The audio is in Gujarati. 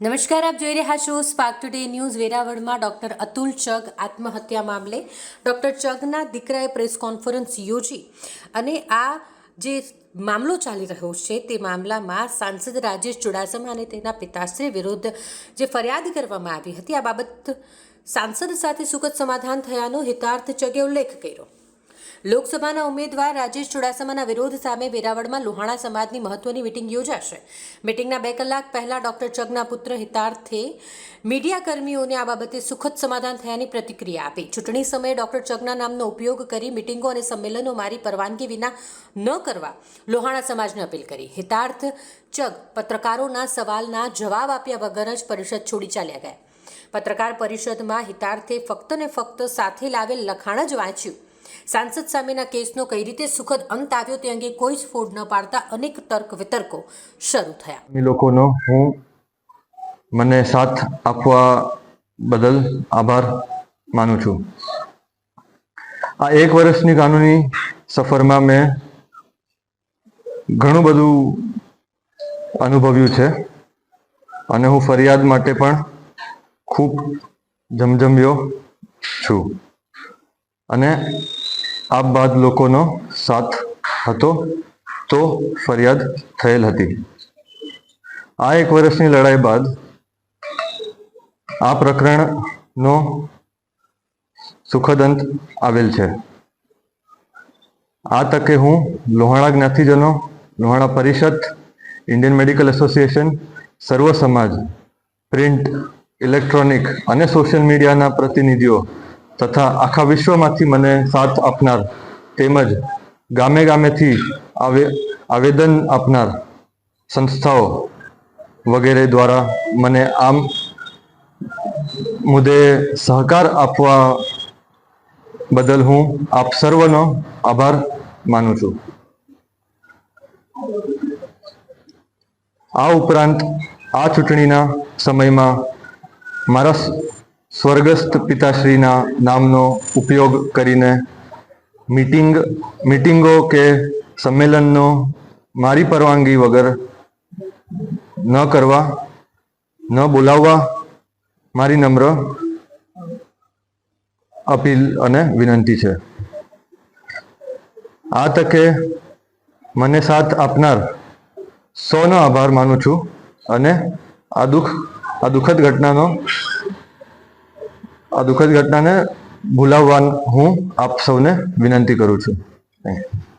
નમસ્કાર, આપ જોઈ રહ્યા છો સ્પાર્ક ટુડે ન્યૂઝ વેરાવળમાં ડોક્ટર અતુલ ચગ આત્મહત્યા મામલે. ડોક્ટર ચગના દીકરાએ પ્રેસ કોન્ફરન્સ યોજી અને આ જે મામલો ચાલી રહ્યો છે તે મામલામાં સાંસદ રાજેશ ચુડાસમા અને તેના પિતાશ્રી વિરુદ્ધ જે ફરિયાદ કરવામાં આવી હતી, આ બાબત સાંસદ સાથે સુખદ સમાધાન થયાનો હિતાર્થ ચગે ઉલ્લેખ કર્યો. લોકસભાના ઉમેદવાર રાજેશ ચુડાસમાના વિરોધ સામે વેરાવળમાં લોહાણા સમાજની મહત્વની મિટિંગ યોજાશે. મિટિંગના બે કલાક પહેલા ડોક્ટર ચગના પુત્ર હિતાર્થે મીડિયા કર્મીઓને આ બાબતે સુખદ સમાધાન થયાની પ્રતિક્રિયા આપી. ચૂંટણી સમયે ડોક્ટર ચગના નામનો ઉપયોગ કરી મિટિંગો અને સંમેલનો મારી પરવાનગી વિના ન કરવા લોહાણા સમાજને અપીલ કરી. હિતાર્થ ચગ પત્રકારોના સવાલના જવાબ આપ્યા વગર જ પરિષદ છોડી ચાલ્યા ગયા. પત્રકાર પરિષદમાં હિતાર્થે ફક્ત ને ફક્ત સાથે લાવેલ લખાણ જ વાંચ્યું. સાંસદ સામેના કેસનો કઈ રીતે સુખદ અંત આવ્યો તે અંગે કોઈ જ ફોડ ન પાડતા અનેક તર્ક વિતર્કો શરૂ થયા. લોકોનો હું મને સાથ આપવા બદલ આભાર માનું છું. આ એક વર્ષની કાનૂની સફરમાં મેં ઘણું બધું અનુભવ્યું છે અને હું ફરિયાદ માટે પણ ખૂબ જમજમ્યો છું. અને આ બાદ લોકોનો સાથ હતો, તો ફરિયાદ થયેલ હતી. આ એક વર્ષની લડાઈ બાદ આ પ્રકરણનો સુખદ અંત આવેલ છે. આ તકે હું લોહાણા જ્ઞાતિજનો, લોહાણા પરિષદ, ઇન્ડિયન મેડિકલ એસોસિએશન, સર્વ સમાજ, પ્રિન્ટ, ઇલેક્ટ્રોનિક અને સોશિયલ મીડિયાના પ્રતિનિધિઓ તથા આખા વિશ્વમાંથી મને સાથ આપનાર તેમજ ગામે ગામેથી આવે, આવેદન આપનાર સંસ્થાઓ વગેરે દ્વારા મને આમ મુદ્દે સહકાર આપવા બદલ હું આપ સર્વનો આભાર માનું છું. આ ઉપરાંત આ ચૂંટણીના સમયમાં મારા સ્વર્ગસ્થ પિતાશ્રીના નામનો ઉપયોગ કરીને મીટિંગ, મીટિંગો કે સંમેલનનો મારી પરવાનગી વગર ન કરવા, ન બોલાવવા મારી નમ્ર અપીલ અને વિનંતી છે. આ તકે મને સાથ આપનાર સૌનો આભાર માનું છું અને આ દુઃખ, આ દુઃખદ ઘટનાનો આ દુઃખદ ઘટનાને ભૂલાવવા હું આપ સૌને વિનંતી કરું છું થેન્ક you.